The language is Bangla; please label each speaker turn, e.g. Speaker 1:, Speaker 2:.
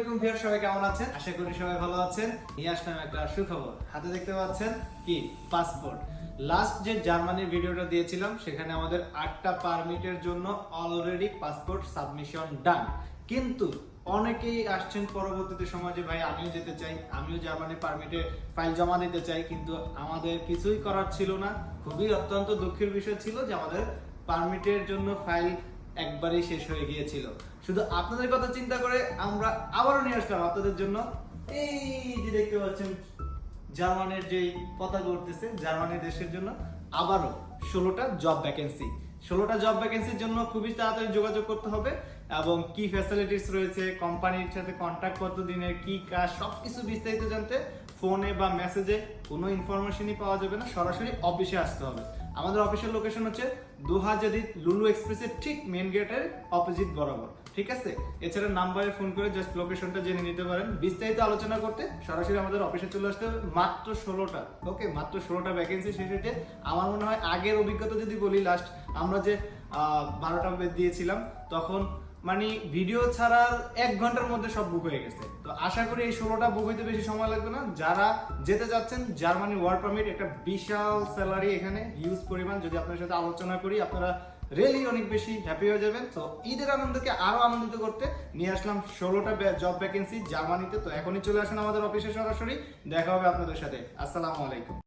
Speaker 1: আলাইকুম ভিউয়ার, সবাই কেমন আছেন? আশা করি সবাই ভালো আছেন। নিয়ে আসলাম একটা সুখবর। হাতে দেখতে পাচ্ছেন কি? পাসপোর্ট লাস্ট যে জার্মানির ভিডিওটা দিয়েছিলাম, সেখানে আমাদের আটটা পারমিটের জন্য অলরেডি পাসপোর্ট সাবমিশন ডান কিন্তু অনেকেই আসছেন পরবর্তীতে সময় যে, ভাই, আমিও যেতে চাই, আমিও জার্মানি পারমিটে ফাইল জমা দিতে চাই। কিন্তু আমাদের কিছুই করার ছিল না। খুবই অত্যন্ত দুঃখের বিষয় ছিল যে, আমাদের পারমিটের জন্য ফাইল একবারেই শেষ হয়ে গিয়েছিল। শুধু আপনাদের কথা চিন্তা করে আমরা আবারও নিয়ে আসলাম আপনাদের জন্য। এই যে দেখতে পাচ্ছেন, জার্মানির যে পতাকা উঠতেছে, জার্মানি দেশের জন্য আবারও ষোলোটা জব ভ্যাকেন্সি ষোলোটা জব ভ্যাকেন্সির জন্য খুবই তাড়াতাড়ি যোগাযোগ করতে হবে এবং কি ফ্যাসিলিটিস রয়েছে কোম্পানির সাথে কন্ট্যাক্ট কত দিনের কি কাজ, সবকিছু বিস্তারিত জানতে ফোনে বা মেসেজে কোনো ইনফরমেশনই পাওয়া যাবে না, সরাসরি অফিসে আসতে হবে। আমাদের অফিসের লোকেশন হচ্ছে দুহাজারি লুলু এক্সপ্রেসের ঠিক মেন গেটের অপোজিট বরাবর, ঠিক আছে? এছাড়া নাম্বারে ফোন করে জাস্ট লোকেশনটা জেনে নিতে পারেন। বিস্তারিত আলোচনা করতে সরাসরি আমাদের অফিসে চলে আসতে হবে মাত্র ষোলোটা ওকে মাত্র ষোলোটা ভ্যাকেন্সি হয়েছে আমার মনে হয় আগের অভিজ্ঞতা যদি বলি লাস্ট আমরা যে বারোটা দিয়েছিলাম, তখন মানে ভিডিও ছাড়ার এক ঘণ্টার মধ্যে সব বুক হয়ে গেছে। তো আশা করি এই ষোলোটা বুক হইতে বেশি সময় লাগবে না। যারা যেতে যাচ্ছেন জার্মানি ওয়ার্ক পারমিট একটা বিশাল স্যালারি এখানে হিউজ পরিমাণ। যদি আপনার সাথে আলোচনা করি, আপনারা রিয়েলি অনেক বেশি হ্যাপি হয়ে যাবেন। তো ঈদের আনন্দকে আরও আনন্দিত করতে নিয়ে আসলাম ষোলোটা জব ভ্যাকেন্সি জার্মানিতে তো। এখনই চলে আসুন আমাদের অফিসে সরাসরি। দেখা হবে আপনাদের সাথে। আসসালামু আলাইকুম।